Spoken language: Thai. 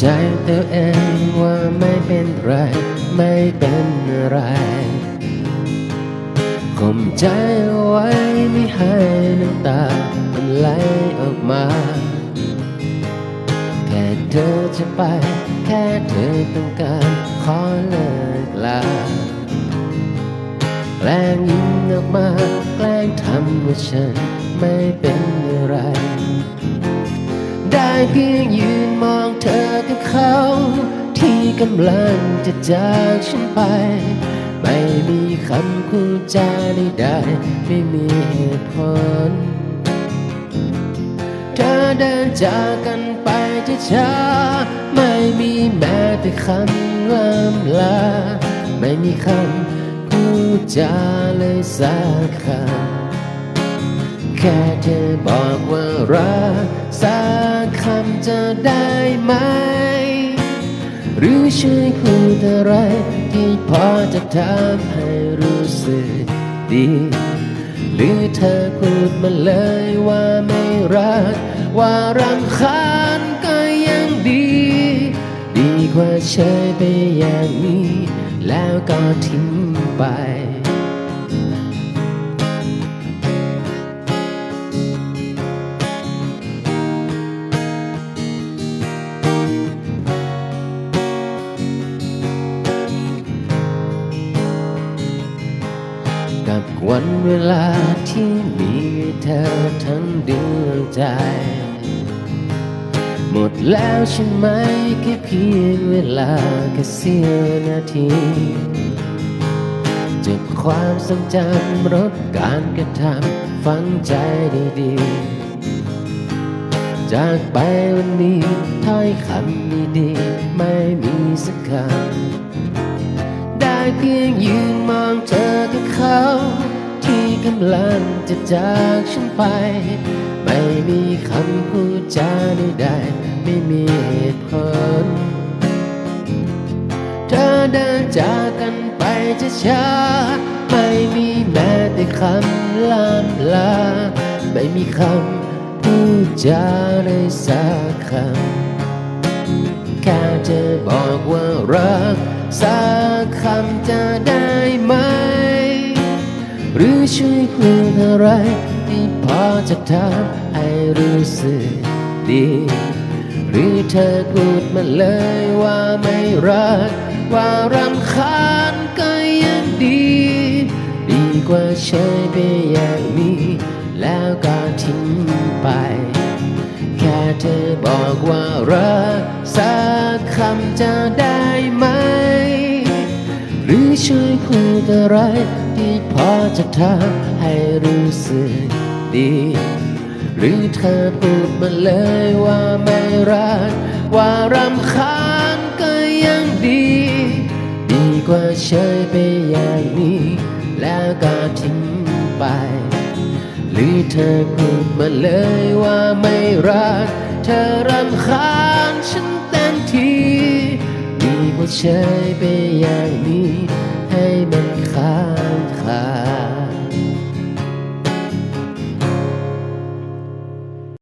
ใจตัวเองว่าไม่เป็นไร ไม่เป็นไรข่มใจเอาไว้ไม่ให้น้ำตา มันไหลออกมา แค่เธอจะไป แค่เธอต้องการขอเลิกลาแกล้งยิ้มออกมา แกล้งทำว่าฉันไม่เป็นอะไร ได้เพียงยืนมองเธอกับเขา ที่กำลังจะจากฉันไป ไม่มีคำคูจาใดๆไม่มีเหตุผล เธอเดินจากกันไปช้าๆไม่มีแม้แต่คำล่ำลา ไม่มีคำพูดจาเลยสักคำ ค่เธอบอกว่ารักสักคำจะได้ไหม หรือช่วยพูดอะไรที่พอจะทำให้รู้สึกดี หรือเธอพูดมาเลยว่าไม่รัก ว่ารำคาญก็ยังดี ดีกว่าเฉยไปอย่างนี้ แล้วก็ทิ้งไป กับวันเวลาที่มีเธอทั้งดวงใจ หมดแล้วใช่ไหมแค่เพียงเวลาแค่เสี้ยวนาทีจากความทรงจำรบการกระทำฝังใจดีๆ จากไปวันนี้ถ้อยคำดีๆ ไม่มีสักคำได้เพียงยืนมองเธอกับเขาที่กำลังจะจากฉันไป ไม่มีคำพูดจาใดๆไม่มีเหตุผล เธอเดินจากกันไปช้าๆไม่มีแม้แต่คำลำลา ไม่มีคำพูดจาเลยสักคำแค่จะบอกว่ารักสักคำจะได้ไหม หรือช่วยพูดอะไรที่พอจะทำให้รู้สึกดี หรือเธอพูดมาเลยว่าไม่รัก ว่ารำคาญก็ยังดี ดีกว่าเฉยไปอย่างนี้ แล้วก็ทิ้งไปแค่เธอบอกว่ารักสักคำจะได้ไหม หรือช่วยพูด อะไรที่พอจะทำให้รู้สึกดี หรือเธอพูดมาเลยว่าไม่รัก ว่ารำคาญก็ยังดี ดีกว่าเฉยไปอย่างนี้ แล้วก็ทิ้งไป หรือเธอพูดมาเลยว่าไม่รัก เธอรำคาญฉันเต็มที ดีกว่าเฉยไปอย่างนี้ side.